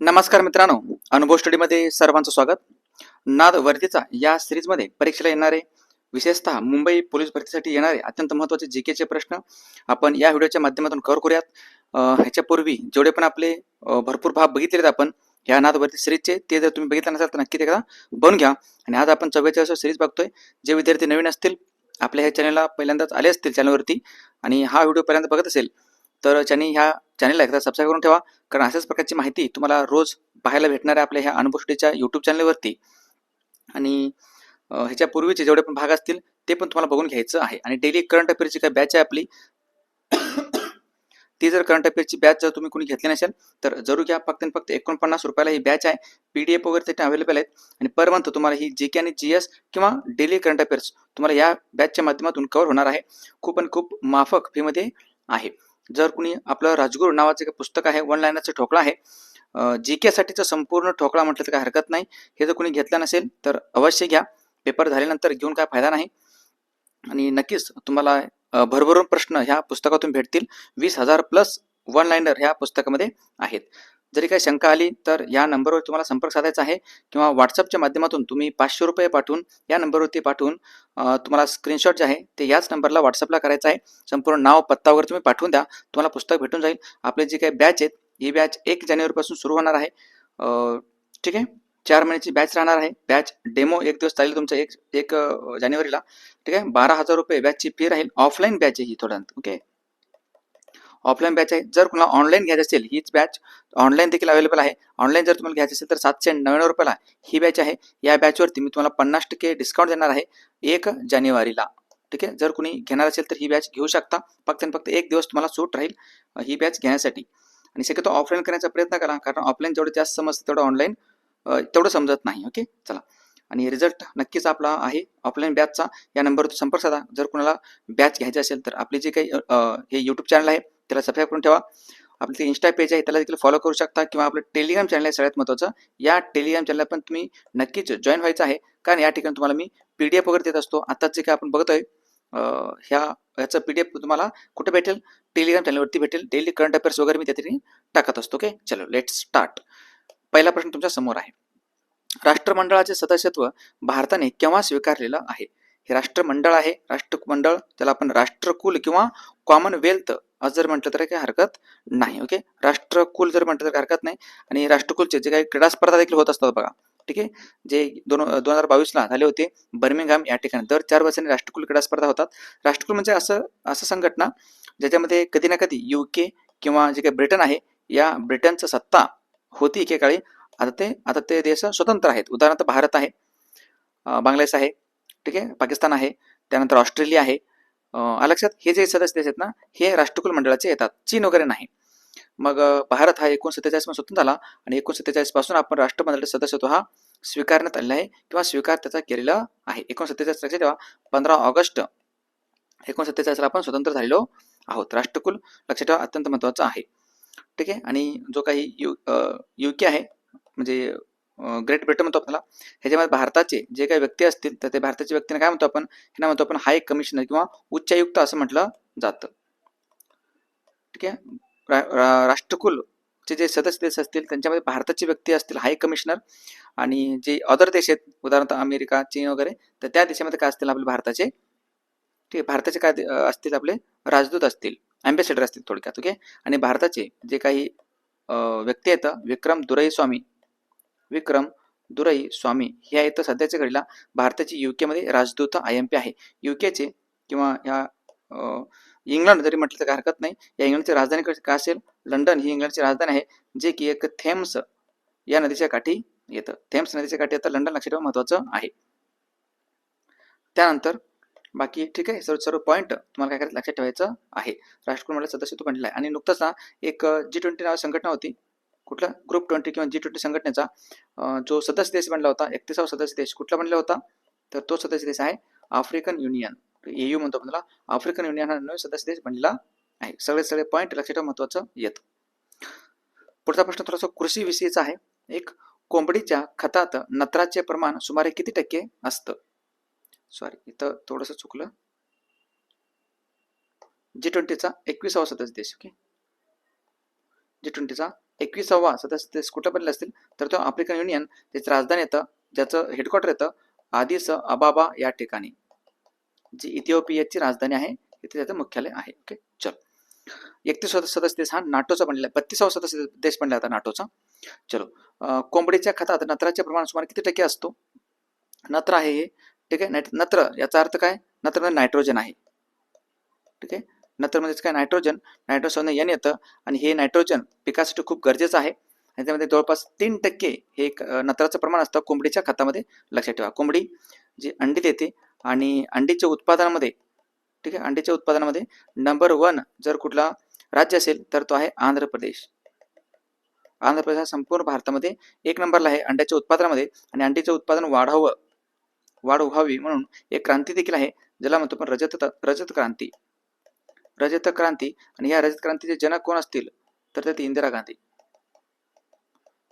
नमस्कार मित्रांनो अनुभव स्टडीमध्ये सर्वांचं स्वागत. नाद वर्दीचा या सिरीजमध्ये परीक्षेला येणारे विशेषतः मुंबई पोलीस भरतीसाठी येणारे अत्यंत महत्त्वाचे जी केचे प्रश्न आपण या व्हिडिओच्या माध्यमातून कव्हर करूयात. ह्याच्यापूर्वी जेवढे पण आपले भरपूर भाग बघितलेत आपण ह्या नाद सिरीजचे ते जर तुम्ही बघितलं नसाल तर नक्की ते एकदा बनून घ्या. आणि आज आपण चव्वेचाळीस सिरीज बघतोय जे विद्यार्थी नवीन असतील आपल्या ह्या चॅनलला पहिल्यांदाच आले असतील चॅनलवरती आणि हा व्हिडिओ पहिल्यांदा बघत असेल तर ज्यांनी ह्या चॅनलला एकदा सबस्क्राईब करून ठेवा. कारण अशाच प्रकारची माहिती तुम्हाला रोज पाहायला भेटणार आहे आपल्या ह्या अनुभवष्टीच्या यूट्यूब चॅनलवरती आणि ह्याच्या पूर्वीचे जेवढे पण भाग असतील ते पण तुम्हाला बघून घ्यायचं आहे. आणि डेली करंट अफेअरची काय बॅच आहे आपली ती जर करंट अफेअरची बॅच जर तुम्ही कोणी घेतली नसेल तर जरूर घ्या. फक्त आणि फक्त एकोणपन्नास रुपयाला ही बॅच आहे. पी डी एफ वगैरे त्याच्या अवेलेबल आहेत. आणि पर मंथ तुम्हाला ही जी के आणि जी एस किंवा डेली करंट अफेअर्स तुम्हाला या बॅचच्या माध्यमातून कव्हर होणार आहे. खूप आणि खूप माफक फीमध्ये आहे. जर कुणी आपलं राजगुरू नावाचं एक पुस्तक आहे वन लाईनरचं ठोकळा आहे जी के साठीचा संपूर्ण ठोकळा म्हटलं तर काय हरकत नाही. हे जर कुणी घेतलं नसेल तर अवश्य घ्या. पेपर झाल्यानंतर घेऊन काय फायदा नाही. आणि नक्कीच तुम्हाला भरभरून प्रश्न ह्या पुस्तकातून भेटतील. वीस हजार प्लस वन लाईनर ह्या पुस्तकामध्ये आहेत. जरी काही शंका आली तर या नंबरवर तुम्हाला संपर्क साधायचा आहे किंवा व्हॉट्सअपच्या माध्यमातून तुम्ही पाचशे रुपये पाठवून या नंबरवरती पाठवून तुम्हाला स्क्रीनशॉट जे आहे ते याच नंबरला व्हॉट्सअपला करायचं आहे. संपूर्ण नाव पत्ता वगैरे तुम्ही पाठवून द्या तुम्हाला पुस्तक भेटून जाईल. आपले जे काही बॅच आहेत ही बॅच एक जानेवारीपासून सुरू होणार आहे. ठीक आहे? चार महिन्याची बॅच राहणार आहे. बॅच डेमो एक दिवस चालेल तुमचा एक एक जानेवारीला. ठीक आहे? बारा हजार रुपये बॅचची फी राहील. ऑफलाईन बॅच आहे ही थोडं ओके ऑफलाईन बॅच आहे. जर कुणाला ऑनलाईन घ्यायची असेल हीच बॅच ऑनलाईन देखील अवेलेबल आहे. ऑनलाईन जर तुम्हाला घ्यायची असेल तर सातशे नव्याण्णव रुपयाला ही बॅच आहे. या बॅचवरती मी तुम्हाला पन्नास टक्के डिस्काउंट देणार आहे एक जानेवारीला. ठीक आहे? जर कुणी घेणार असेल तर ही बॅच घेऊ शकता. फक्त आणि फक्त एक दिवस तुम्हाला सूट राहील ही बॅच घेण्यासाठी. आणि शक्यतो ऑफलाईन करण्याचा प्रयत्न करा कारण ऑफलाईन जेवढं जास्त समजतं तेवढं ऑनलाईन तेवढं समजत नाही. ओके चला. आणि रिझल्ट नक्कीच आपला आहे ऑफलाईन बॅचचा या नंबरवर संपर्क साधा. जर कुणाला बॅच घ्यायची असेल तर आपले जे काही हे यूट्यूब चॅनल आहे त्याला सबस्क्राईब करून ठेवा. आपलं ते इन्स्टा पेज आहे त्याला देखील फॉलो करू शकता किंवा आपलं टेलिग्राम चॅनल आहे सगळ्यात महत्त्वाचं या टेलिग्राम चॅनलला पण तुम्ही नक्कीच जॉईन व्हायचं आहे. कारण या ठिकाणी तुम्हाला मी पी डी एफ वगैरे देत असतो. आत्ताच जे काय आपण बघतोय ह्या ह्याचं पी डी एफ तुम्हाला कुठे भेटेल? टेलिग्राम चॅनलवरती भेटेल. डेली करंट अफेअर्स वगैरे मी त्या ठिकाणी टाकत असतो. ओके चलो लेट स्टार्ट पहिला प्रश्न तुमच्यासमोर आहे. राष्ट्रमंडळाचे सदस्यत्व भारताने केव्हा स्वीकारलेलं आहे? हे राष्ट्रमंडळ आहे राष्ट्रमंडळ त्याला आपण राष्ट्रकुल किंवा कॉमनवेल्थ असं जर म्हटलं तर काही हरकत नाही ओके राष्ट्रकुल जर म्हटलं तर हरकत नाही. आणि राष्ट्रकुलचे जे काही क्रीडा स्पर्धा देखील होत असतात बघा ठीक आहे? जे दोन दोन हजार बावीसला झाले होते बर्मिंगहॅम या ठिकाणी. दर चार वर्षांनी राष्ट्रकुल क्रीडा स्पर्धा होतात. राष्ट्रकुल म्हणजे असं असं संघटना ज्याच्यामध्ये कधी ना कधी यू के किंवा जे काही ब्रिटन आहे या ब्रिटनचं सत्ता होती एकेकाळी. आता ते आता ते देश स्वतंत्र आहेत. उदाहरणार्थ भारत आहे बांगलादेश आहे ठीक आहे? पाकिस्तान आहे त्यानंतर ऑस्ट्रेलिया आहे लक्षात हे जे सदस्य आहेत ना हे राष्ट्रकुल मंडळाचे येतात. चीन वगैरे नाही. मग भारत हा एकूण सत्तेचाळीसमध्ये स्वतंत्र झाला आणि एकूण सत्तेचाळीसपासून आपण राष्ट्रमंडळाचा सदस्यत्व हा स्वीकारण्यात आलेला आहे किंवा स्वीकार त्याचा केलेला आहे. एकोण सत्तेचाळीस लक्षात ठेवा पंधरा ऑगस्ट एकोण सत्तेचाळीसला आपण स्वतंत्र झालेलो आहोत. राष्ट्रकुल लक्षात ठेवा अत्यंत महत्वाचं आहे. ठीक आहे? आणि जो काही यु यू के आहे म्हणजे ग्रेट ब्रिटन म्हणतो आपल्याला. ह्याच्यामध्ये भारताचे जे काही व्यक्ती असतील तर ते भारताच्या व्यक्तीने काय म्हणतो आपण? ह्यांना म्हणतो आपण हाय कमिशनर किंवा उच्चायुक्त असं म्हटलं जातं. ठीक आहे? रा, रा, राष्ट्रकुलचे जे सदस्य देश असतील त्यांच्यामध्ये भारताचे व्यक्ती असतील हाय कमिशनर आणि जे अदर देश आहेत उदाहरणार्थ अमेरिका चीन वगैरे तर त्या देशामध्ये काय असतील आपले भारताचे? ठीक आहे भारताचे काय असतील आपले? राजदूत असतील अँबॅसेडर असतील थोडक्यात ओके आणि भारताचे जे काही व्यक्ती आहेत विक्रम दुराई स्वामी विक्रम दुराई स्वामी हे आहेत. सध्याच्या घडीला भारताची युकेमध्ये राजदूत आय एम पी आहे. युकेचे किंवा ह्या इंग्लंड जरी म्हटलं तर हरकत नाही. या इंग्लंडची राजधानी कशी- काय असेल? लंडन ही इंग्लंडची राजधानी आहे जे की एक थेम्स या नदीच्या काठी येतं. थेम्स नदीच्या काठी येतं. लंडन लक्षात ठेवा महत्वाचं आहे. त्यानंतर बाकी ठीक आहे. सर्व सर्व पॉईंट तुम्हाला काय करायचं लक्षात ठेवायचं आहे. राष्ट्रकुल मंडळ तो बनलेला आहे. आणि नुकतंच ना एक जी ट्वेंटी नाव संघटना होती. कुठला? ग्रुप ट्वेंटी किंवा जी ट्वेंटी संघटनेचा जो सदस्य देश बनला होता एकतीसावा सदस्य देश कुठला बनला होता? तर तो सदस्य देश आहे आफ्रिकन युनियन एयू म्हणतो आपण त्याला. आफ्रिकन युनियन हा नवीन सदस्य देश बनलेला आहे. सगळे सगळे पॉईंट लक्षात ठेवा महत्वाचं येत. पुढचा प्रश्न थोडासा कृषी विषयीचा आहे. एक कोंबडीच्या खतात नत्राचे प्रमाण सुमारे किती टक्के असतं? सॉरी इथं थोडस चुकलं. जी ट्वेंटीचा एकविसावा सदस्य देश ओके जी ट्वेंटीचा एकविसावा सदस्य देश कुठं बनले असतील तर तो आफ्रिकन युनियन त्याची राजधानी येतं ज्याचं हेडक्वार्टर येतं आदिस अबाबा या ठिकाणी. जी इथिओपियाची राजधानी आहे इथे त्याचं मुख्यालय आहे. ओके चल. एकतीस सदस्य देश हा नाटोचा बनलेला आहे. बत्तीसावा सदस्य देश बनला आता नाटोचा. चलो. कोंबडीच्या खतात नत्राचे प्रमाण सुमारे किती टक्के असतो? नत्र आहे हे. ठीक आहे? नत्र याचा अर्थ काय? नत्र म्हणजे नायट्रोजन आहे. ठीक आहे? नंतर म्हणजेच काय नायट्रोजन नायट्रोजन येण येतं आणि हे नायट्रोजन पिकासाठी खूप गरजेचं आहे. आणि त्यामध्ये जवळपास तीन टक्के हे एक, नत्राचं प्रमाण असतं कोंबडीच्या खतामध्ये. लक्षात ठेवा कोंबडी जी अंडी देते आणि अंडीच्या उत्पादनामध्ये ठीक आहे अंडीच्या उत्पादनामध्ये नंबर वन जर कुठला राज्य असेल तर तो आहे आंध्र प्रदेश. आंध्र प्रदेश हा संपूर्ण भारतामध्ये एक नंबरला आहे अंड्याच्या उत्पादनामध्ये आणि अंडीचं उत्पादन वाढावं वाढ व्हावी म्हणून एक क्रांती देखील आहे ज्याला म्हणतो पण रजत रजत क्रांती. रजत क्रांती आणि या रजत क्रांतीचे जनक कोण असतील? तर त्यात इंदिरा गांधी.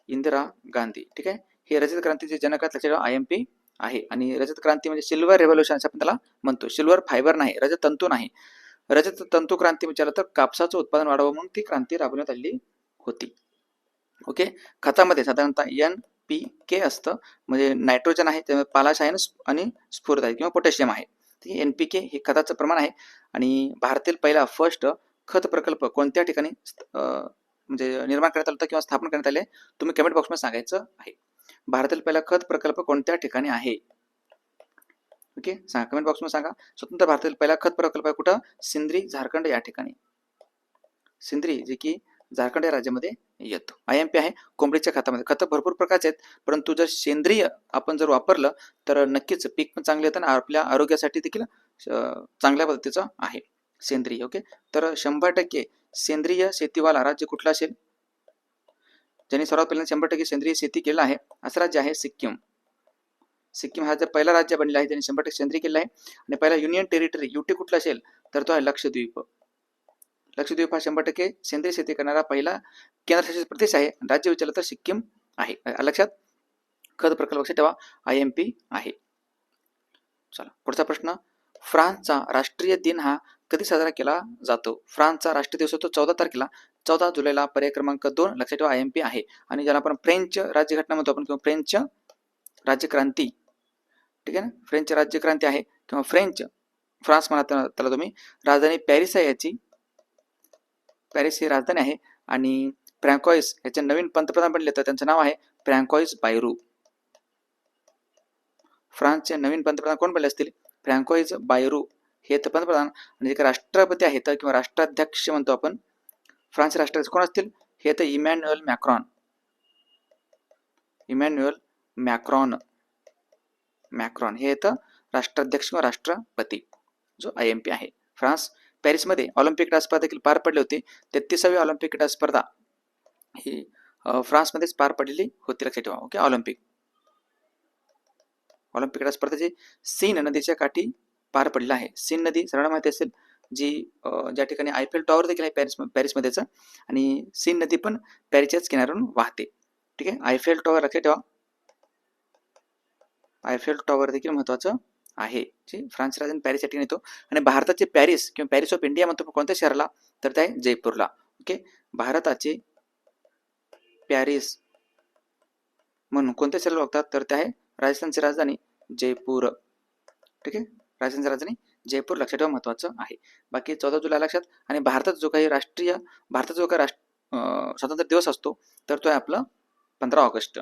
इंदिरा गांधी ठीक आहे? हे रजत क्रांतीचे जनक आहेत लक्षात आय एम पी आहे. आणि रजत क्रांती म्हणजे सिल्वर रेव्होल्युशन असं आपण त्याला म्हणतो. सिल्वर फायबर नाही रजत तंतू नाही. रजत तंतू क्रांती विचारलं तर कापसाचं उत्पादन वाढावं म्हणून ती क्रांती राबवण्यात आली होती. ओके? खतामध्ये साधारणतः एन पी के असतं. म्हणजे नायट्रोजन आहे त्यामुळे पालाश आहे आणि स्फूर्त आहे किंवा पोटॅशियम आहे. एन पी के हे खताचं प्रमाण आहे. आणि भारतातील पहिला फर्स्ट खत प्रकल्प कोणत्या ठिकाणी म्हणजे निर्माण करण्यात आला होता किंवा स्थापन करण्यात आले तुम्ही कमेंट बॉक्समध्ये सांगायचं आहे. भारतातील पहिला खत प्रकल्प कोणत्या ठिकाणी आहे? ओके सांगा. कमेंट बॉक्समध्ये सांगा. स्वतंत्र भारतातील पहिला खत प्रकल्प आहे कुठं? सिंद्री झारखंड या ठिकाणी. सिंद्री जे की झारखंड या राज्यामध्ये येतो. आय एम पी आहे कोंबडीच्या खतामध्ये. खतं भरपूर प्रकारचे आहेत परंतु जर सेंद्रिय आपण जर वापरलं तर नक्कीच पीक पण चांगलं येतं आणि आपल्या आरोग्यासाठी देखील चांगल्या पद्धतीचं आहे. सेंद्रिय ओके? तर शंभर टक्के सेंद्रिय शेतीवाला राज्य कुठला असेल? ज्यांनी सर्वात पहिल्यांदा शंभर टक्के सेंद्रिय शेती केलं आहे असं राज्य आहे सिक्कीम. सिक्कीम हा जर पहिला राज्य बनला आहे त्यांनी शंभर टक्के सेंद्रिय केलं आहे आणि पहिला युनियन टेरिटरी युटी कुठला असेल तर तो आहे लक्षद्वीप. लक्षद्वीप हा शंभर टक्के सेंद्रिय शेती करणारा पहिला केंद्रशासित प्रदेश आहे. राज्य विचारलं तर सिक्कीम आहे. लक्षात खत प्रकल्प लक्षात ठेवा. आय एम पी आहे. चला पुढचा प्रश्न. फ्रान्सचा राष्ट्रीय दिन हा कधी साजरा केला जातो? फ्रान्सचा राष्ट्रीय दिवस होतो चौदा तारखेला. चौदा जुलैला पर्याय क्रमांक दोन लक्षात ठेवा आय एम पी आहे. आणि ज्याला आपण फ्रेंच राज्यघटना म्हणतो आपण किंवा फ्रेंच राज्यक्रांती. ठीक आहे ना? फ्रेंच राज्यक्रांती आहे. किंवा फ्रेंच फ्रान्स म्हणा त्याला तुम्ही. राजधानी पॅरिस आहे याची. पॅरिस ही राजधानी आहे आणि फ्रँकॉईस याचे नवीन पंतप्रधान बनले तर त्यांचं नाव आहे फ्रँकॉईस बायरू. फ्रान्सचे नवीन पंतप्रधान कोण बनले असतील? फ्रँकॉईस बायरू हे तर पंतप्रधान आणि जे राष्ट्रपती आहेत किंवा राष्ट्राध्यक्ष म्हणतो आपण फ्रान्स राष्ट्राध्यक्ष कोण असतील? हे तर Emmanuel Macron. Emmanuel Macron. Macron हे तर राष्ट्राध्यक्ष किंवा राष्ट्रपती जो आय एम पी आहे. फ्रान्स पॅरिसमध्ये ऑलिम्पिक क्रीडा स्पर्धा देखील पार पडली होती. तेहतीसावी ऑलिम्पिक क्रीडा स्पर्धा ही फ्रान्समध्येच पार पडलेली होती. लक्षात ठेवा. Okay Olympic. ऑलिम्पिक क्रीडा स्पर्धेची सीन नदीच्या काठी पार पडलेला आहे. सीन नदी सर्वांना माहिती असेल जी ज्या ठिकाणी आयफेल टॉवर देखील आहे पॅरिस पॅरिसमध्येच आणि सीन नदी पण पॅरिसच्याच किनाऱ्यावरून वाहते. ठीक आहे? आयफेल टॉवर लक्षात ठेवा. आयफेल टॉवर देखील महत्वाचं आहे. जे फ्रान्स राजधानी पॅरिस या ठिकाणी येतो आणि भारताचे पॅरिस किंवा पॅरिस ऑफ इंडिया म्हणतो कोणत्या शहराला? तर ते आहे जयपूरला. ओके? भारताचे पॅरिस म्हणून कोणत्या शहराला बघतात तर ते आहे राजस्थानची राजधानी जयपूर. ठीक आहे राजस्थानची राजधानी जयपूर. लक्षात ठेवा महत्वाचं आहे. बाकी चौदा जुलै लक्षात. आणि भारतात जो काही राष्ट्रीय भारताचा जो काही राष्ट्र स्वातंत्र्य दिवस असतो तर तो आहे आपला पंधरा ऑगस्ट.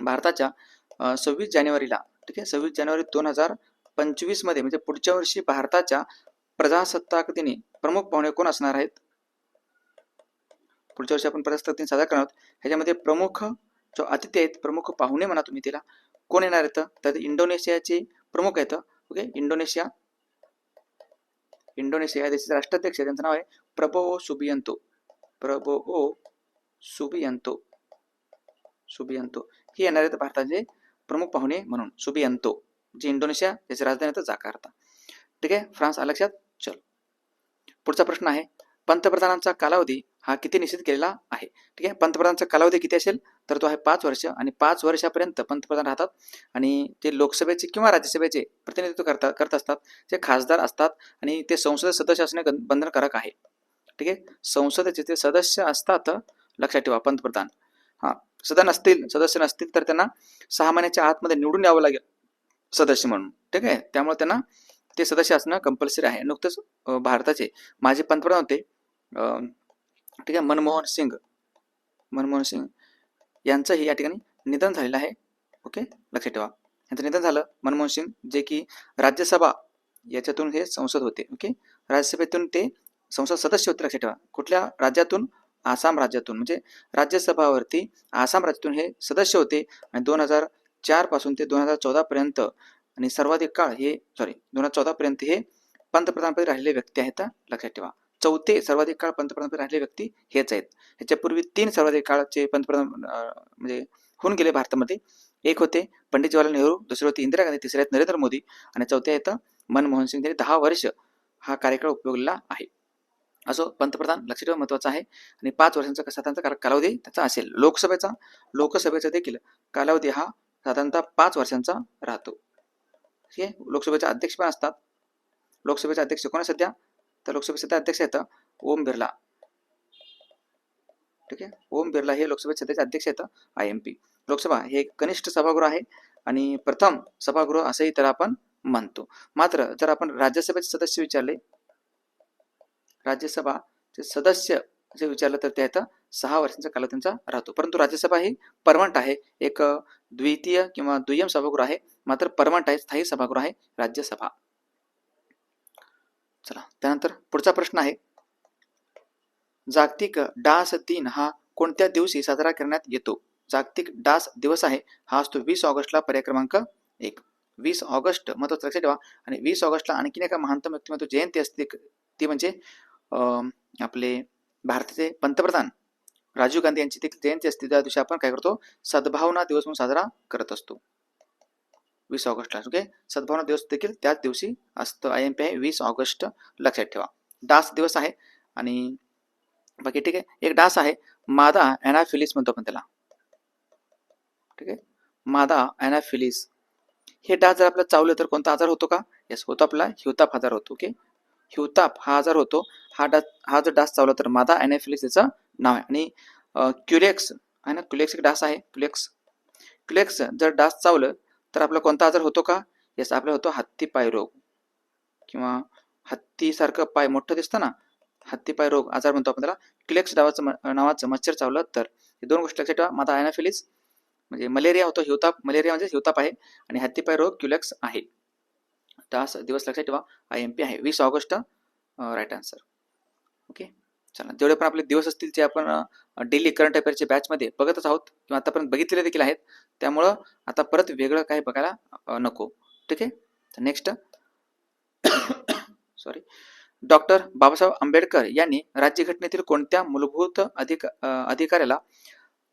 भारताच्या सव्वीस जानेवारीला ठीक आहे? सव्वीस जानेवारी दोन हजार पंचवीसमध्ये म्हणजे पुढच्या वर्षी भारताच्या प्रजासत्ताक दिनी प्रमुख पाहुणे कोण असणार आहेत? पुढच्या वर्षी आपण प्रजासत्ताक दिन साजरा करणार आहोत. ह्याच्यामध्ये प्रमुख जो अतिथी आहेत प्रमुख पाहुणे म्हणा तुम्ही तिला कोण येणार आहेत? तर इंडोनेशियाचे प्रमुख आहेत ओके? इंडोनेशिया. इंडोनेशिया या देशाचे राष्ट्राध्यक्ष आहे, त्यांचं नाव आहे प्रबोवो सुबियंतो. प्रबोवो सुबियंतो. सुबियंतो. हे येणार आहेत भारताचे प्रमुख पाहुणे म्हणून सुबियंतो जे इंडोनेशिया त्याची राजधानी तर जाकार्ता. ठीक आहे? फ्रान्स आलं लक्षात? चल. पुढचा प्रश्न आहे पंतप्रधानांचा कालावधी हा किती निश्चित केलेला आहे? ठीक आहे? पंतप्रधानांचा कालावधी किती असेल? तर तो आहे पाच वर्ष आणि पाच वर्षापर्यंत पंतप्रधान राहतात आणि ते लोकसभेचे किंवा राज्यसभेचे प्रतिनिधित्व करतात करत असतात. ते खासदार असतात आणि ते संसद सदस्य असणे बंधनकारक आहे. ठीक आहे? संसदेचे ते सदस्य असतात लक्षात ठेवा पंतप्रधान. हा. सदन असतील सदस्य नसतील तर त्यांना सहा महिन्याच्या आतमध्ये निवडून यावं लागेल सदस्य म्हणून. ठीक आहे? त्यामुळे त्यांना ते सदस्य असणं कंपल्सरी आहे. नुकतंच भारताचे माजी पंतप्रधान होते ठीक आहे? मनमोहन सिंग. मनमोहन सिंग यांचंही या ठिकाणी निधन झालेलं आहे. ओके? लक्षात ठेवा. यांचं निधन झालं. मनमोहन सिंग जे की राज्यसभा याच्यातून हे संसद होते. ओके? राज्यसभेतून ते संसद सदस्य होते. लक्षात ठेवा. कुठल्या राज्यातून? आसाम राज्यातून म्हणजे राज्यसभावरती आसाम राज्यातून हे सदस्य होते. आणि दोन हजार चारपासून ते दोन हजार चौदा पर्यंत आणि सर्वाधिक काळ हे सॉरी दोन हजार चौदा पर्यंत हे पंतप्रधानपदी राहिलेले व्यक्ती आहेत लक्षात ठेवा. चौथे सर्वाधिक काळ पंतप्रधानपदी राहिलेले व्यक्ती हेच आहेत. ह्याच्यापूर्वी तीन सर्वाधिक काळाचे पंतप्रधान म्हणजे होऊन गेले भारतामध्ये. एक होते पंडित जवाहरलाल नेहरू दुसरे होते इंदिरा गांधी तिसरे आहेत नरेंद्र मोदी. आणि चौथे आहेत मनमोहन सिंग यांनी दहा वर्ष हा कार्यकाळ उपयोगलेला आहे. असो पंतप्रधान लक्ष ठेवा महत्वाचं आहे. आणि पाच वर्षांचा साधारणतः कालावधी त्याचा असेल. लोकसभेचा लोकसभेचा देखील कालावधी हा साधारणतः पाच वर्षांचा राहतो. ठीक आहे लोकसभेचे अध्यक्ष पण असतात. लोकसभेचे अध्यक्ष कोण सध्या? तर लोकसभेचे सध्या अध्यक्ष आहेत ओम बिर्ला. ठीक आहे? ओम बिर्ला हे लोकसभेचे सध्याचे अध्यक्ष आहेत आय एम पी. लोकसभा हे कनिष्ठ सभागृह आहे. आणि प्रथम सभागृह असंही त्याला आपण म्हणतो. मात्र जर आपण राज्यसभेचे सदस्य विचारले राज्यसभाचे सदस्य जे विचारलं तर ते आहेत सहा वर्षांचा काल त्यांचा राहतो. परंतु राज्यसभा ही परमनंट आहे. एक द्वितीय किंवा दुय्यम सभागृह आहे. मात्र परमनंट आहे स्थायी सभागृह आहे राज्यसभा. चला त्यानंतर पुढचा प्रश्न आहे. जागतिक डास दिन हा कोणत्या दिवशी साजरा करण्यात येतो? जागतिक डास दिवस आहे. हा असतो वीस ऑगस्टला पर्याय क्रमांक एक. वीस ऑगस्ट महत्वाचं लक्षात ठेवा. आणि वीस ऑगस्टला आणखीन एका महानतम व्यक्तिमत्व जयंती असते. ती म्हणजे आपले भारताचे पंतप्रधान राजीव गांधी यांची देखील जयंती असते त्या दिवशी आपण काय करतो? सद्भावना दिवस म्हणून साजरा करत असतो. वीस ऑगस्टला ओके सद्भावना दिवस देखील त्याच दिवशी असतं. आय एम पी आहे वीस ऑगस्ट लक्षात ठेवा. डास दिवस आहे आणि बाकी ठीक आहे. एक डास आहे मादा अॅनाफिलिस म्हणतो आपण त्याला. ठीक आहे? मादा अॅनाफिलिस. हे डास जर आपल्याला चावलं तर कोणता आजार होतो का? येस होतो आपला हिवताप आजार होतो ओके हिवताप हा आजार होतो हा डास हा जर डास चावला तर मादा अॅनाफिलिस याचं नाव आहे. आणि क्युलेक्स आहे ना? क्युलेक्स एक डास आहे. क्युलेक्स क्युलेक्स जर डास चावलं तर आपला कोणता आजार होतो का? येस आपला होतो हत्ती पाय रोग. किंवा हत्तीसारखं पाय मोठं दिसतं ना? हत्ती पाय रोग आजार म्हणतो आपण त्याला. क्युलेक्स डावाचं म- नावाचं मच्छर चावलं तर हे दोन गोष्टी लक्षात ठेवा. माता अॅनाफिलिस म्हणजे मलेरिया होतो हिवताप मलेरिया म्हणजे हिवताप आहे. आणि हत्तीपाय रोग क्युलेक्स आहे. डास दिवस लक्षात ठेवा. आय एम पी आहे. वीस ऑगस्ट राईट आन्सर ओके. चला जेवढे पण आपले दिवस असतील ते आपण डेली करंट अफेअरच्या बॅचमध्ये बघतच आहोत किंवा आतापर्यंत बघितलेले देखील आहेत त्यामुळं आता परत वेगळं काही बघायला नको. ठीक आहे? तर next sorry doctor Babasaheb Ambedkar यांनी राज्यघटनेतील कोणत्या मूलभूत अधिक अधिकाऱ्याला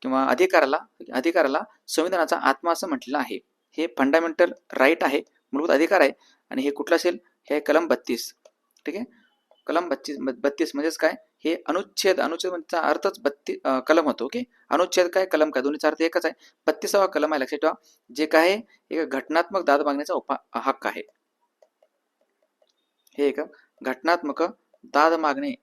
किंवा अधिकाराला अधिकाराला संविधानाचा आत्मा असं म्हटलेलं आहे? हे फंडामेंटल राईट आहे मूलभूत अधिकार आहे आणि हे कुठलं असेल? हे कलम बत्तीस. ठीक आहे? कलम बत्तीस बत्तीस म्हणजेच काय? हे अनुच्छेद अनुच्छेद म्हणजे अर्थच बत्ती कलम होतो ओके? अनुच्छेद काय? कलम काय? दोन्हीचा अर्थ एकच आहे. बत्तीसावा कलम आहे लक्षात ठेवा. जे काय आहे एक घटनात्मक दाद मागण्याचा उपा हक्क आहे. हे एक घटनात्मक दाद मागणे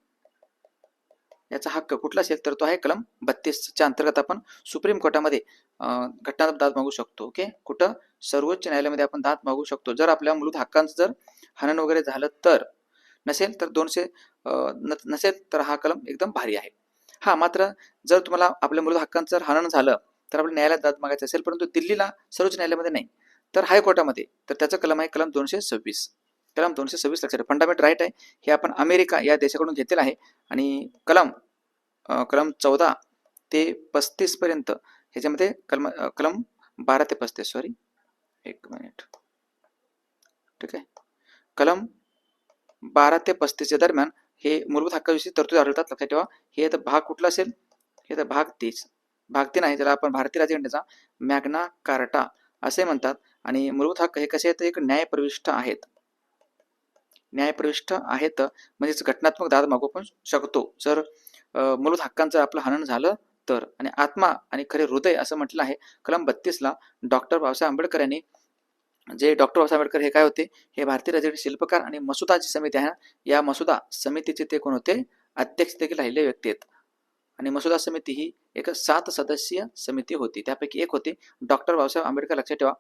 याचा हक्क कुठला असेल तर तो आहे कलम बत्तीसच्या अंतर्गत आपण सुप्रीम कोर्टामध्ये घटनात्मक दाद मागू शकतो ओके? कुठं? सर्वोच्च न्यायालयामध्ये आपण दाद मागू शकतो. जर आपल्या मूलभूत हक्कांचं जर हनन वगैरे झालं तर नसेल तर दोनशे नसेल तर हा कलम एकदम भारी आहे. हा मात्र जर तुम्हाला आपल्या मूलभूत हक्कांचं जर हनन झालं तर आपल्या न्यायालयात दाद मागायचं असेल परंतु दिल्लीला सर्वोच्च न्यायालयामध्ये नाही. तर हायकोर्टामध्ये तर त्याचं कलम आहे कलम दोनशे सव्वीस. कलम दोनशे सव्वीस लक्षात फंडामेंटल राईट आहे. हे आपण अमेरिका या देशाकडून घेतलेलं आहे आणि कलम कलम चौदा ते पस्तीस पर्यंत ह्याच्यामध्ये कलम कलम बारा ते पस्तीस सॉरी एक मिनिट. ठीक आहे? कलम बारा ते पस्तीसच्या दरम्यान हे मूलभूत हक्काविषयी तरतूद आढळतात. लक्षात ठेवा हे तर भाग कुठला असेल? हे तर भाग तीस भाग तीन आहे ज्याला आपण भारतीय राज्यघटनेचा मॅग्ना कार्टा असे म्हणतात. आणि मूलभूत हक्क हे कसे आहेत? एक न्यायप्रविष्ट आहेत. न्यायप्रविष्ट आहेत म्हणजेच घटनात्मक दाद मागू पण शकतो. जर मूलभूत हक्कांचं आपलं हनन झालं तर आणि आत्मा आणि खरे हृदय असं म्हटलं आहे कलम बत्तीसला डॉक्टर बाबासाहेब आंबेडकर यांनी जे डॉक्टर बाबासाहेब आंबेडकर हे काय होते? हे भारतीय राज्याचे शिल्पकार आणि मसुदाची समिती आहे ना? या मसुदा समितीचे ते कोण होते? अध्यक्ष देखील राहिलेले व्यक्ती आहेत. आणि मसुदा समिती ही एक सात सदस्यीय समिती होती. त्यापैकी एक होते डॉक्टर बाबासाहेब आंबेडकर लक्षात ठेवा.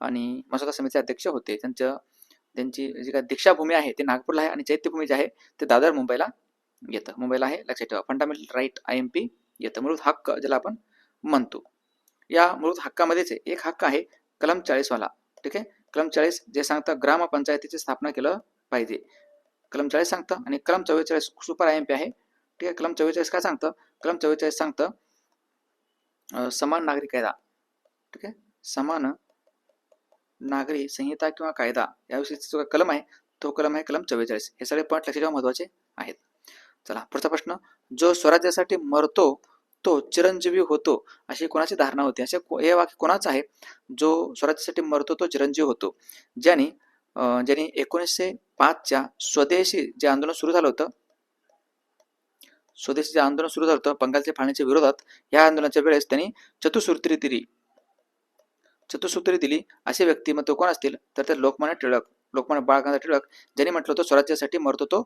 आणि मसुदा समितीचे अध्यक्ष होते. त्यांचं त्यांची जी काय दीक्षाभूमी आहे ते नागपूरला आहे आणि चैत्यभूमी जे आहे ते दादर मुंबईला येतं. मुंबईला आहे लक्षात ठेवा. Fundamental right I M P येतं. मृत हक्क ज्याला आपण म्हणतो. या मृत हक्कामध्येच एक हक्क आहे कलम चाळीसवाला. ठीक आहे? कलम चाळीस जे सांगतं ग्रामपंचायतीची स्थापना केलं पाहिजे. कलम चाळीस सांगतं आणि कलम चव्वेचाळीस सुपर आय एम पी आहे. ठीक आहे? कलम चव्वेचाळीस काय सांगतं? कलम चव्वेचाळीस सांगतं समान नागरिक कायदा. ठीक आहे? समान नागरी संहिता किंवा कायदा याविषयीचा जो कलम आहे तो कलम आहे कलम चव्वेचाळीस. हे सगळे पॉईंट लक्षात ठेवा महत्त्वाचे आहेत. चला पुढचा प्रश्न. जो स्वराज्यासाठी मरतो तो चिरंजीवी होतो अशी कोणाची धारणा होती? असे हे वाक्य कोणाचं आहे? जो स्वराज्यासाठी मरतो तो चिरंजीव होतो. ज्याने ज्याने एकोणीसशे पाचच्या स्वदेशी जे आंदोलन सुरू झालं होतं स्वदेशी जे आंदोलन सुरू झालं होतं बंगालच्या फाळणीच्या विरोधात या आंदोलनाच्या वेळेस त्यांनी चतुसूत्री दिली. चतुसूत्री दिली. असे व्यक्तिमत्व कोण असतील? तर ते लोकमान्य टिळक लोकमान्य बाळ टिळक ज्यांनी म्हटलं होतं स्वराज्यासाठी मरतो तो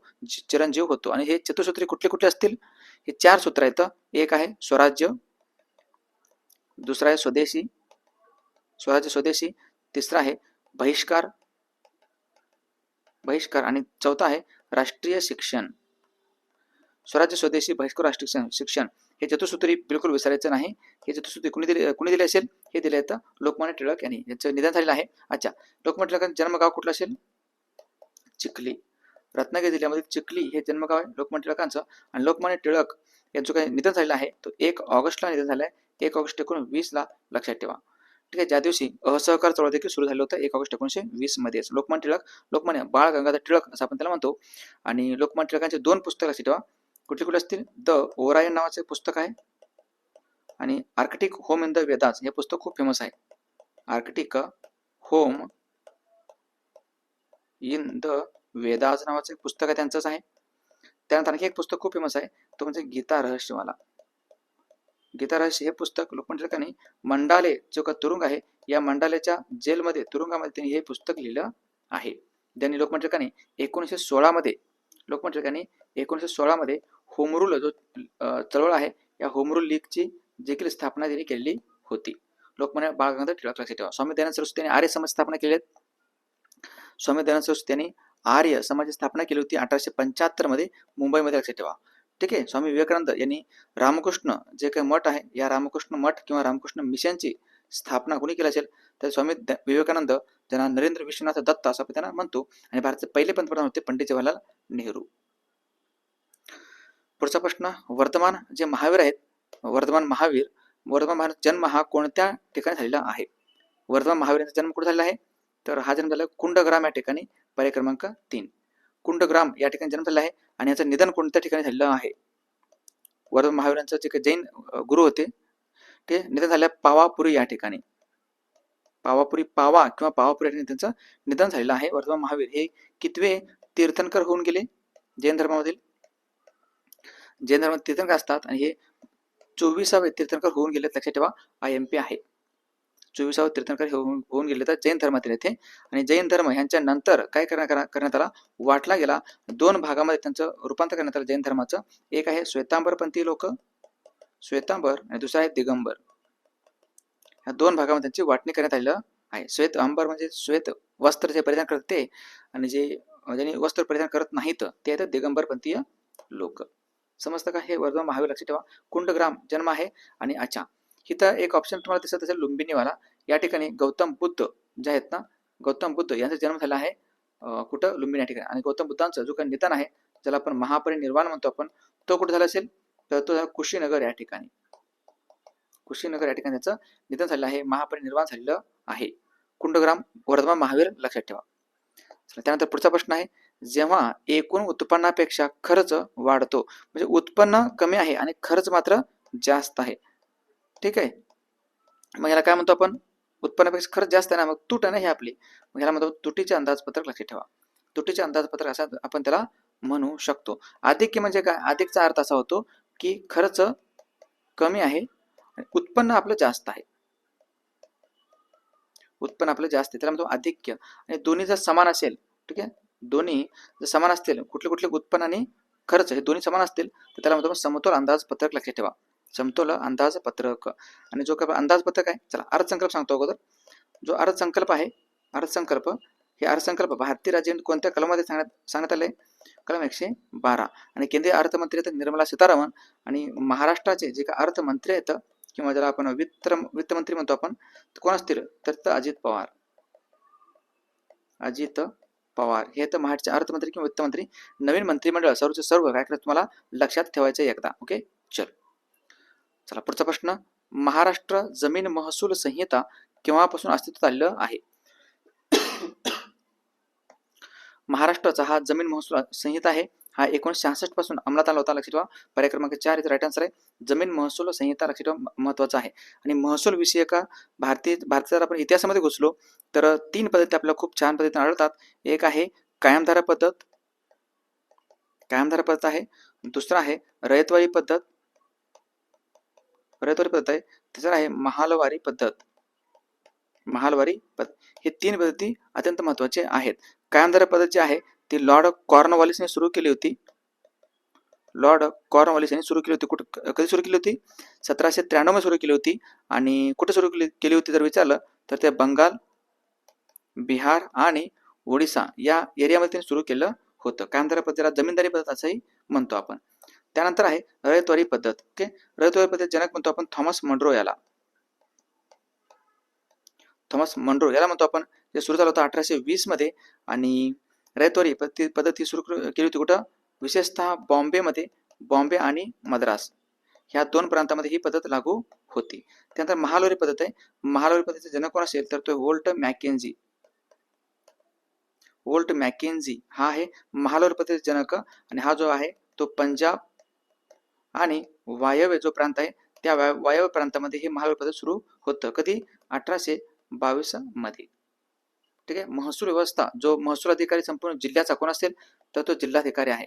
चिरंजीव होतो. आणि हे चतुसूत्री कुठले कुठले असतील? हे चार सूत्र आहेत एक आहे स्वराज्य दुसरा आहे स्वदेशी स्वराज्य स्वदेशी तिसरा आहे बहिष्कार बहिष्कार आणि चौथा आहे राष्ट्रीय शिक्षण. स्वराज्य स्वदेशी बहिष्कार राष्ट्रीय शिक्षण- हे चतुसूत्री बिलकुल विसरायचं नाही. हे चतुसूत्री कुणी दिले कुणी दिले असेल? हे दिले आहेत लोकमान्य टिळक यांनी. यांचं निधन झालेलं आहे. अच्छा लोकमान्य टिळकांचं जन्मगाव कुठलं असेल? चिखली. रत्नागिरी जिल्ह्यामध्ये चिखली हे जन्मगाव आहे लोकमान्य टिळकांचं. आणि लोकमान्य टिळक यांचं काही निधन झालेलं आहे तो एक ऑगस्टला निधन झालं आहे एक ऑगस्ट एकोणवीस ला लक्षात ठेवा. ठीक आहे ज्या दिवशी असहकार चळवळ देखील सुरू झालं होतं एक ऑगस्ट एकोणीसशे वीस मध्येच. लोकमान्य टिळक लोकमान्य बाळ गंगाधर टिळक असं आपण त्याला म्हणतो. आणि लोकमान्य टिळकांचे दोन पुस्तक लक्षात ठेवा. कुठले कुठे असतील? द ओरायन नावाचे पुस्तक आहे. आणि Arctic home in the Vedas हे पुस्तक खूप फेमस आहे. Arctic home in the Vedas एक पुस्तक आहे त्यांचंच आहे. त्यानंतर आणखी एक पुस्तक खूप फेमस आहे. तो म्हणजे गीता रहस्यवाला गीता रहस्य हे पुस्तक लोकमान्य ठिकाणी मंडाले जो का तुरुंग आहे या मंडालेच्या जेलमध्ये तुरुंगामध्ये त्यांनी हे पुस्तक लिहिलं आहे. त्यांनी लोकमान्य टिळकांनी एकोणीसशे सोळामध्ये लोकमान्य टिळकांनी एकोणीसशे सोळामध्ये होमरूल जो चळवळ आहे या होमरूल लीगची देखील स्थापना त्यांनी केलेली होती. लोकमान्य बाळ गंगाधर टिळक लक्षात ठेवा स्वामी दयानंद सरस्वती यांनी आर्य समाज स्थापना केली आहेत स्वामी दयानंद सरस्वती यांनी आर्य समाजाची स्थापना केली होती अठराशे पंच्याहत्तरमध्ये मुंबईमध्ये लक्षात ठेवा. ठीक आहे? स्वामी विवेकानंद यांनी रामकृष्ण जे काही मठ आहे या रामकृष्ण मठ किंवा रामकृष्ण मिशनची स्थापना कोणी केली असेल? तर स्वामी द- विवेकानंद ज्यांना नरेंद्र विश्वनाथ दत्त असं आपण त्यांना म्हणतो आणि भारताचे पहिले पंतप्रधान होते पंडित जवाहरलाल नेहरू. पुढचा प्रश्न वर्तमान जे महावीर आहेत वर्धमान महावीर वर्धमान महावीर जन्म हा कोणत्या ठिकाणी झालेला आहे? वर्धमान महावीरांचा जन्म कुठे झालेला आहे? तर हा जन्म झाला कुंडग्राम या ठिकाणी पर्याय क्रमांक तीन. कुंडग्राम या ठिकाणी जन्म झाला आहे आणि याचं निधन कोणत्या ठिकाणी झालेलं आहे? वर्धमान महावीरांचं जे काही जैन गुरु होते ते निधन झाल्या पावापुरी या ठिकाणी. पावापुरी पावा किंवा पावापुरी या त्यांचं निधन झालेलं आहे. वर्धमान महावीर हे कितवे तीर्थंकर होऊन गेले? जैन धर्मामधील? जैन धर्मात तीर्थंकर असतात आणि हे चोवीसावे तीर्थंकर होऊन गेले लक्षात ठेवा आय एम पी आहे. चोवीसावं तीर्थंकर हे होऊन गेले तर जैन धर्मातील येथे आणि जैन धर्म यांच्या नंतर काय करण्यात करण्यात आला? वाटला गेला. दोन भागामध्ये त्यांचं रूपांतर करण्यात आलं जैन धर्माचं. एक आहे श्वेतांबरपंथी लोक. श्वेतांबर आणि दुसरा आहे दिगंबर. या दोन भागामध्ये त्यांची वाटणी करण्यात आलेलं आहे. श्वेत अंबर म्हणजे श्वेत वस्त्र जे परिधान करते ते आणि जे ज्यांनी वस्त्र परिधान करत नाहीत ते आहेत दिगंबरपंथीय लोक. समजतं का? हे वर्धमान महावीर लक्षात ठेवा. कुंडग्राम जन्म आहे आणि अच्छा इथं एक ऑप्शन तुम्हाला दिसत असेल लुंबिनीवाला या ठिकाणी गौतम बुद्ध जे आहेत ना गौतम बुद्ध यांचा जन्म झाला आहे कुठं? लुंबिनी या ठिकाणी. आणि गौतम बुद्धांचं जो काही निधन आहे ज्याला आपण महापरिनिर्वाण म्हणतो आपण तो कुठे झाला असेल? तर तो झाला कुशीनगर या ठिकाणी. कुशीनगर या ठिकाणी त्याचं निधन झालेलं आहे महापरिनिर्वाण झालेलं आहे. कुंडग्राम वर्धमान महावीर लक्षात ठेवा. त्यानंतर पुढचा प्रश्न आहे जेव्हा एकूण उत्पन्नापेक्षा खर्च वाढतो म्हणजे उत्पन्न कमी आहे आणि खर्च मात्र जास्त आहे. ठीक आहे? मग याला काय म्हणतो आपण? उत्पन्नापेक्षा खर्च जास्त आहे ना मग तूट आहे ना हे आपली. मग याला म्हणतो तुटीचे अंदाजपत्रक लक्षात ठेवा. तुटीचे अंदाजपत्रक असा आपण त्याला म्हणू शकतो. अधिक म्हणजे काय? अधिकचा अर्थ असा होतो की खर्च कमी आहे उत्पन्न आपलं जास्त आहे. उत्पन्न आपलं जास्त आहे. त्याला म्हणतो अधिक्य आणि दोन्ही जर समान असेल ठीक आहे? दोन्ही जर समान असतील कुठले कुठले उत्पन्न आणि खर्च हे दोन्ही समान असतील तर त्याला म्हणतो समतोल अंदाजपत्रक लक्षात ठेवा. समतोल अंदाजपत्रक आणि जो काय अंदाजपत्रक आहे चला अर्थसंकल्प सांगतो अगोदर. जो अर्थसंकल्प आहे अर्थसंकल्प हे अर्थसंकल्प भारतीय राज्य कोणत्या कलमामध्ये सांगण्यात सांगण्यात आले कलम एकशे बारा. आणि केंद्रीय अर्थमंत्री आहेत निर्मला सीतारामन आणि महाराष्ट्राचे जे काय अर्थमंत्री आहेत किंवा ज्याला आपण वित्त वित्तमंत्री म्हणतो आपण कोण असतील? तर अजित पवार. अजित पवार. हे तर महाराष्ट्राचे अर्थमंत्री किंवा वित्तमंत्री नवीन मंत्रिमंडळ सर्वचे सर्व काय तुम्हाला लक्षात ठेवायचं आहे एकदा. ओके? चल. चला पुढचा प्रश्न. महाराष्ट्र जमीन महसूल संहिता केव्हापासून अस्तित्वात आलेलं आहे? महाराष्ट्राचा हा जमीन महसूल संहिता आहे हा एकोणीसशे शहासष्टपासून अंमलात आला होता लक्षात ठेवा. पर्याय क्रमांक चार इथं राईट आन्सर आहे. जमीन महसूल संहिता लक्षात ठेवा महत्त्वाचा आहे. आणि महसूल विषयक भारतीय भारतात जर आपण इतिहासामध्ये घुसलो तर तीन पद्धती आपल्याला खूप छान पद्धतीने आढळतात. एक आहे कायमधारा पद्धत. कायमधारा पद्धत आहे. दुसरा आहे रयतवारी पद्धत. रयतवारी पद्धत आहे. तिसरं आहे महालवारी पद्धत. महालवारी पद्धत हे तीन पद्धती अत्यंत महत्त्वाचे आहेत. कायमधारा पद्धत जी आहे ती लॉर्ड कॉर्नवॉलिसने सुरू केली होती. लॉर्ड कॉर्नवॉलिस यांनी सुरू केली होती. कुठं कधी सुरू केली होती? सतराशे त्र्याण्णव सुरू केली होती. आणि कुठे सुरू केली केली होती जर विचारलं तर ते बंगाल बिहार आणि ओडिसा या एरियामध्ये त्यांनी सुरू केलं होतं. कायमधारा पद्धतीला जमीनदारी पद्धत असंही म्हणतो आपण. त्यानंतर आहे रयतवारी पद्धत. ओके? रयतवारी पद्धत जनक म्हणतो आपण थॉमस मंड्रो याला. थॉमस मंड्रो याला म्हणतो आपण. जे सुरू झालं होतं अठराशे वीसमध्ये आणि रयतवारी पद्धत ही सुरू केली होती कुठं? विशेषतः बॉम्बेमध्ये बॉम्बे आणि मद्रास. ह्या दोन प्रांतामध्ये ही पद्धत लागू होती. त्यानंतर महालोरी पद्धत आहे. महालोरी पद्धतीचे जनक कोण असेल? तर तो वोल्ट मॅकेन्झी वोल्ट मॅकेन्झी हा आहे महालोरी पद्धतीचे जनक आणि हा जो आहे तो पंजाब आणि वायव्य जो प्रांत आहे त्या वायव्य प्रांतामध्ये हे महालोरी पद्धत सुरू होतं. कधी? अठराशे बावीसमध्ये. ठीक आहे? महसूल व्यवस्था जो महसूल अधिकारी संपूर्ण जिल्ह्याचा कोण असेल? तर तो जिल्हाधिकारी आहे.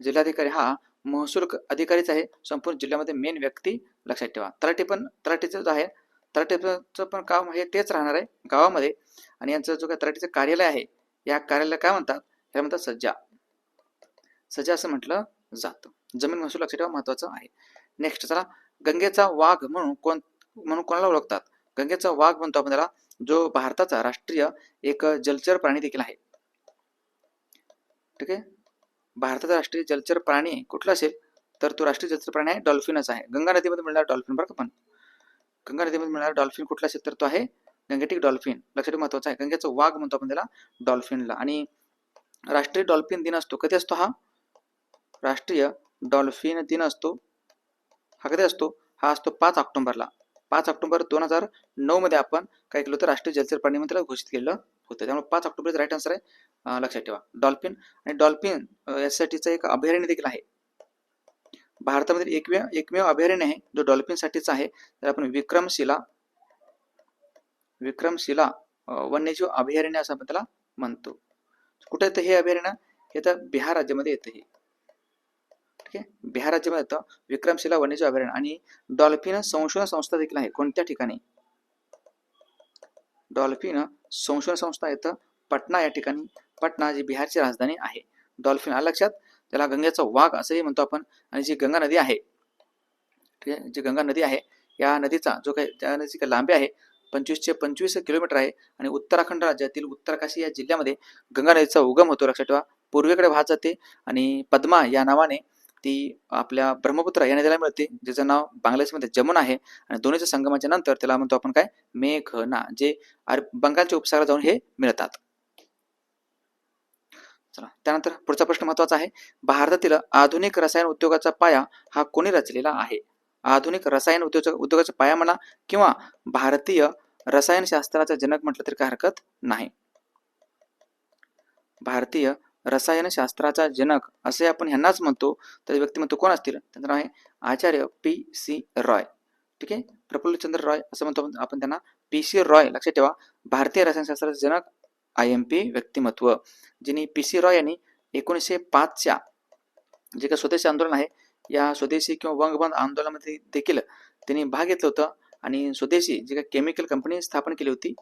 जिल्हाधिकारी हा महसूल अधिकारीच आहे. संपूर्ण जिल्ह्यामध्ये मेन व्यक्ती लक्षात ठेवा. तलाठी पण तलाठीचं जो आहे तलाठीचं पण काम हे तेच राहणार आहे गावामध्ये. आणि यांचं जो काय तलाठीचं कार्यालय आहे या कार्यालय काय म्हणतात? ह्या म्हणतात सज्जा. सज्जा असं म्हटलं जातं. जमीन महसूल लक्षात ठेवा महत्वाचं आहे. नेक्स्ट चला गंगेचा वाघ म्हणून कोण म्हणून कोणाला ओळखतात? गंगेचा वाघ म्हणतो आपण त्याला जो भारताचा राष्ट्रीय एक जलचर प्राणी देखील आहे. ठीक आहे? भारताचा राष्ट्रीय जलचर प्राणी कुठला असेल? तर तो राष्ट्रीय जलचर प्राणी आहे डॉल्फिनच आहे. गंगा नदीमध्ये मिळणारा डॉल्फिन बरं का पण? गंगा नदीमध्ये मिळणारा डॉल्फिन कुठला असेल तर तो आहे गंगेटिक डॉल्फिन. लक्षात महत्त्वाचा आहे. गंगेचा वाघ म्हणतो आपण त्याला डॉल्फिनला. आणि राष्ट्रीय डॉल्फिन दिन असतो. कधी असतो हा? राष्ट्रीय डॉल्फिन दिन असतो. हा कधी असतो? हा असतो पाच ऑक्टोबरला. पाच ऑक्टोबर दोन हजार नऊ मध्ये आपण काय केलं होतं? राष्ट्रीय जलचर प्राणी मंत्र्याला घोषित केलं होतं. त्यामुळे पाच ऑक्टोबर राईट आन्सर आहे. लक्षात ठेवा. डॉल्फिन आणि डॉल्फिन यासाठीचं एक अभयारण्य देखील आहे. भारतामधील एकमेव एकमेव अभयारण्य आहे. जो डॉल्फिनसाठीचा आहे. तर आपण विक्रमशिला विक्रमशिला वन्यजीव अभयारण्य असं आपण त्याला म्हणतो. कुठे येतं हे अभयारण्य? हे तर बिहार राज्यामध्ये येतं हे. ओके बिहार राज्यामध्ये येतं विक्रमशिला वन्यजीव अभयारण्य आणि डॉल्फिन संशोधन संस्था देखील आहे. कोणत्या ठिकाणी? डॉल्फिन संशोधन संस्था येतं पटना या ठिकाणी. पटना जी बिहारची राजधानी आहे. डॉल्फिन आलं लक्षात? त्याला गंगेचा वाघ असंही म्हणतो आपण. आणि जी गंगा नदी आहे ठीक आहे? जी गंगा नदी आहे या नदीचा जो काही त्या नदीची काही लांबी आहे पंचवीसशे पंचवीस किलोमीटर आहे. आणि उत्तराखंड राज्यातील उत्तरकाशी या जिल्ह्यामध्ये गंगा नदीचा उगम होतो. लक्षात ठेवा. पूर्वेकडे वाहत जाते. आणि पद्मा या नावाने ती आपल्या ब्रह्मपुत्र या नदीला मिळते. ज्याचं नाव बांगलादेशमध्ये जमुना आहे. आणि दोन्हीच्या संगमाच्या नंतर त्याला म्हणतो आपण काय? मेघना जे बंगालच्या उपसागरात जाऊन हे मिळतात. चला त्यानंतर पुढचा प्रश्न महत्त्वाचा आहे. भारतातील आधुनिक रसायन उद्योगाचा पाया हा कोणी रचलेला आहे? आधुनिक रसायन उद्योग उद्योगाचा पाया म्हणा किंवा भारतीय रसायनशास्त्राचा जनक म्हटलं तरी काय हरकत नाही. भारतीय रसायनशास्त्राचा जनक असे आपण ह्यांनाच म्हणतो तर व्यक्तिमत्व कोण असतील? त्यांचं नाव आहे आचार्य पी सी रॉय. ठीक आहे? प्रफुल्लचंद्र रॉय असं म्हणतो आपण त्यांना. पी सी रॉय लक्षात ठेवा. भारतीय रसायनशास्त्राचे जनक आय एम पी व्यक्तिमत्व. जिने पी सी रॉय यांनी एकोणीसशे पाचच्या जे काही स्वदेशी आंदोलन आहे या स्वदेशी किंवा वंगबंद आंदोलनामध्ये देखील त्यांनी भाग घेतलं होतं. आणि स्वदेशी जी काही केमिकल कंपनी स्थापन केली होती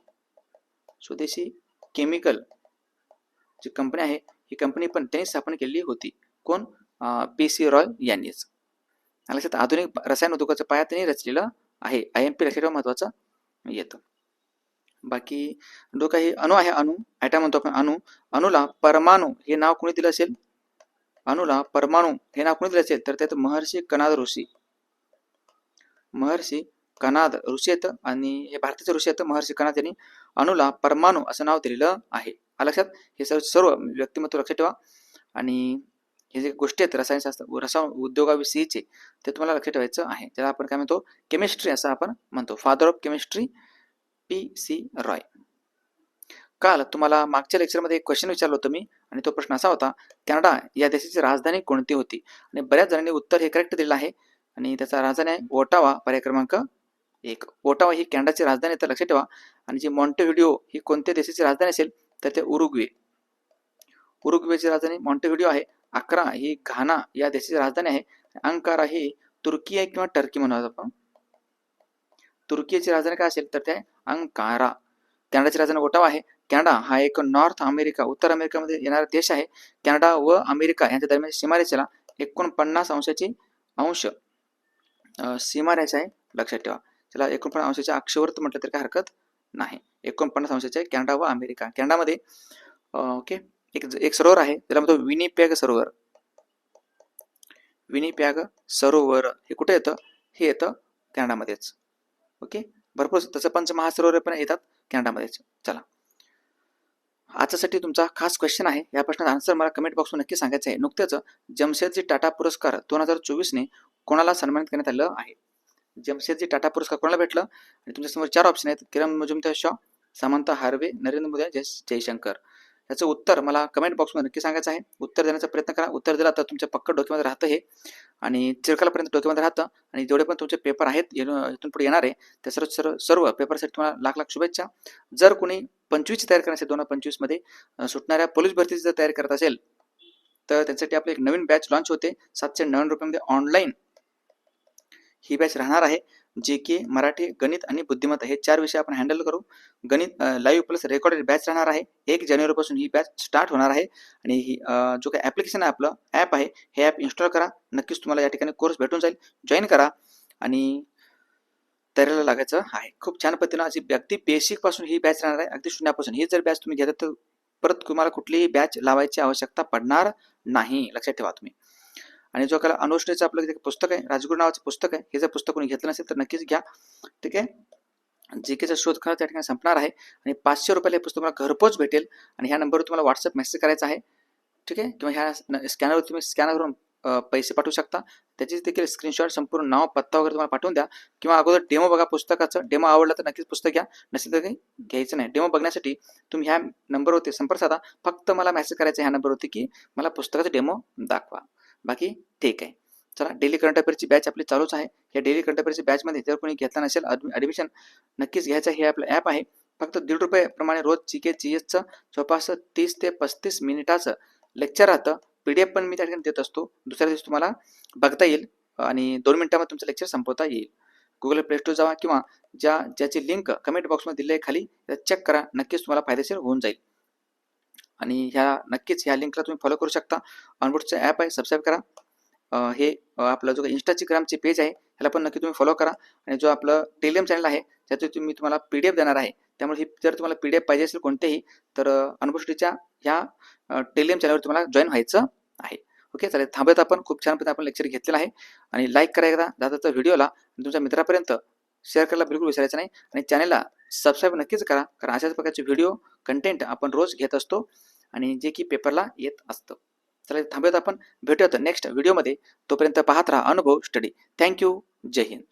स्वदेशी केमिकल जी कंपनी आहे ही कंपनी पण त्यांनी स्थापन केलेली होती. कोण? पी सी रॉय यांनीच. लक्षात आधुनिक रसायन उद्योगाचा पाया त्यांनी रचलेलं आहे. आय एम पी लक्षात महत्वाचं येतं. बाकी जो काही अणू आहे अणू ॲटम म्हणतो आपण अणू. अणूला परमाणू हे नाव कोणी दिलं असेल? अणूला परमाणू हे नाव कोणी दिलं असेल? तर त्यात महर्षी कनाद ऋषी. महर्षी कनाद ऋषी येतं आणि हे भारताचे ऋषी येतं महर्षी कनाद यांनी अणूला परमाणू असं नाव दिलेलं आहे. लक्षात. हे सर्व सर्व म्हणजे व्यक्तिमत्व लक्षात ठेवा. आणि हे जे गोष्टी आहेत रसायनशास्त्र रसायन उद्योगाविषयीचे ते तुम्हाला लक्षात ठेवायचं आहे. ज्याला आपण काय म्हणतो? केमिस्ट्री असं आपण म्हणतो. Father of chemistry P C Roy काल तुम्हाला मागच्या लेक्चरमध्ये एक क्वेश्चन विचारलो होतो मी आणि तो प्रश्न असा होता कॅनडा या देशाची राजधानी कोणती होती? आणि बऱ्याच जणांनी उत्तर हे करेक्ट दिलेलं आहे. आणि त्याचा राजधानी आहे ओटावा पर्याय क्रमांक एक. ओटावा ही कॅनडाची राजधानी आहे, तर लक्षात ठेवा. आणि जी मॉन्टेव्हिडिओ ही कोणत्या देशाची राजधानी असेल तर ते उरुग्वे. उरुग्वेची राजधानी मॉन्टेव्हिडिओ आहे. अकरा ही घाना या देशाची राजधानी आहे. अंकारा ही तुर्की आहे किंवा टर्की म्हणून आपण. तुर्कीची राजधानी काय असेल तर ते अंकारा. कॅनडाची राजधानी ओटावा आहे. कॅनडा हा एक नॉर्थ अमेरिका उत्तर अमेरिकेमध्ये येणारा देश आहे. कॅनडा व अमेरिका यांच्या दरम्यान सीमारेषेला एकोणपन्नास अंशाची अंश सीमारेषा आहे. लक्षात ठेवा. त्याला एकोणपन्नास अंशाच्या अक्षवर्त म्हटलं तर काय हरकत नाही. एकोणपन्नास अंशाचे कॅनडा व अमेरिका. कॅनडामध्ये ओके एक एक सरोवर आहे. त्याला म्हणतो विनिपॅग सरोवर. विनीपॅग सरोवर. हे कुठे येतं? हे येतं कॅनडामध्येच. ओके? भरपूर तसं पंचमहासरोवर पण येतात कॅनडामध्येच. चला. आजच्यासाठी तुमचा खास क्वेश्चन आहे. या प्रश्नाचा आन्सर मला कमेंट बॉक्समध्ये नक्की सांगायचं आहे. नुकत्याच जमशेदजी टाटा पुरस्कार दोन हजार चोवीसने कोणाला सन्मानित करण्यात आलं आहे? जमशेदजी टाटा पुरस्कार कोणाला भेटलं? आणि तुमच्यासमोर चार ऑप्शन आहेत. Kiran Mazumdar Shaw Samantha Harvey Narendra Modi Jay Jaishankar. याचं उत्तर मला कमेंट बॉक्समध्ये नक्की सांगायचं आहे. उत्तर देण्याचा प्रयत्न करा. उत्तर दिला तर तुमच्या पक्क डोक्यामध्ये राहतं हे. आणि चिरकालापर्यंत डोक्यामध्ये राहतं. आणि जेवढे पण तुमचे पेपर आहेत इथून पुढे येणार आहे त्या सर्व सर्व सर्व पेपरसाठी तुम्हाला लाख लाख शुभेच्छा. जर कोणी पंचवीसची तयारी करत दोन हजार पंचवीसमध्ये सुटणाऱ्या पोलीस भरतीची जर तयारी करत असेल तर त्यांच्यासाठी आपली एक नवीन बॅच लॉन्च होते. सातशे नव्याण्णव रुपयामध्ये ऑनलाईन ही बॅच राहणार आहे जे की मराठी गणित आणि बुद्धिमत्ता हे चार विषय आपण हँडल करू. गणित लाईव्ह प्लस रेकॉर्डेड बॅच राहणार आहे. एक जानेवारीपासून ही बॅच स्टार्ट होणार आहे. आणि ही जो काही ॲप्लिकेशन आहे आपलं ॲप आहे हे ॲप इन्स्टॉल करा. नक्कीच तुम्हाला या ठिकाणी कोर्स भेटून जाईल. जॉईन करा. आणि तयारीला लागायचं आहे. खूप छान पद्धतीनं अशी अगदी बेसिकपासून ही बॅच राहणार आहे. अगदी शून्यापासून ही जर बॅच तुम्ही घेतात तर परत तुम्हाला कुठलीही बॅच लावायची आवश्यकता पडणार नाही. लक्षात ठेवा तुम्ही. आणि जो आपल्याला अनुष्ठेचं आपलं जे पुस्तक आहे राजगुरू नावाचं पुस्तक आहे हे जर पुस्तक कोणी घेतलं नसेल तर नक्कीच घ्या. ठीक आहे? जी केचा शोध खरं त्या ठिकाणी संपणार आहे आणि पाचशे रुपयाला हे पुस्तक तुम्हाला घरपोच भेटेल आणि ह्या नंबरवर तुम्हाला व्हॉट्सअप मेसेज करायचा आहे. ठीक आहे? किंवा ह्या स्कॅनरवर तुम्ही स्कॅनरवरून पैसे पाठवू शकता. त्याची देखील स्क्रीनशॉट संपूर्ण नाव पत्ता वगैरे तुम्हाला पाठवून द्या. किंवा अगोदर डेमो बघा पुस्तकाचं. डेमो आवडलं तर नक्कीच पुस्तक घ्या. नसेल तर काही घ्यायचं नाही. डेमो बघण्यासाठी तुम्ही ह्या नंबरवरती संपर्क साधा. फक्त मला मेसेज करायचा ह्या नंबरवरती की मला पुस्तकाचं डेमो दाखवा. बाकी ठीक आहे. चला डेली करंट अफेअरची बॅच आपली चालूच आहे. या डेली करंट अफेअरची बॅचमध्ये जर कोणी घेतला नसेल ॲडमिशन नक्कीच घ्यायचं हे आपलं ॲप आहे. फक्त दीड रुपयाप्रमाणे रोज जी के जी एसचं जवळपास तीस ते पस्तीस मिनिटाचं लेक्चर राहतं. पी डी एफ पण मी त्या ठिकाणी देत असतो. दुसऱ्या दिवशी तुम्हाला बघता येईल आणि दोन मिनिटामध्ये तुमचं लेक्चर संपवता येईल. गुगल प्ले स्टोर जावा किंवा ज्या ज्याची लिंक कमेंट बॉक्समध्ये दिली आहे खाली चेक करा. नक्कीच तुम्हाला फायदेशीर होऊन जाईल. आणि ह्या नक्कीच ह्या लिंकला तुम्ही फॉलो करू शकता. ऑनबोर्डचं ॲप आहे सबस्क्राईब करा. हे आपलं जो इंस्टाग्रामची पेज आहे ह्याला पण नक्की तुम्ही फॉलो करा. आणि जो आपलं टेलिग्राम चॅनल आहे त्याचं तुम्ही तुम्हाला पी डी एफ देणार आहे. त्यामुळे ही जर तुम्हाला पी डी एफ पाहिजे असेल कोणतेही तर अनुभूष्टीच्या ह्या टेलिग्राम चॅनलवर तुम्हाला जॉईन व्हायचं आहे. ओके चालेल. थांबत आपण. खूप छान पद्धतीने आपण लेक्चर घेतलेलं आहे. आणि लाईक करायला एकदा व्हिडिओला तुमच्या मित्रापर्यंत. शेअर करायला बिलकुल विसरायचं नाही. आणि चॅनलला सबस्क्राईब नक्कीच करा कारण अशाच प्रकारचे व्हिडिओ कंटेंट आपण रोज घेत असतो आणि जे की पेपरला येत असतं. चला थांबूयात आपण. भेटूयात नेक्स्ट व्हिडिओमध्ये तोपर्यंत पाहत राहा अनुभव स्टडी थँक्यू जय हिंद.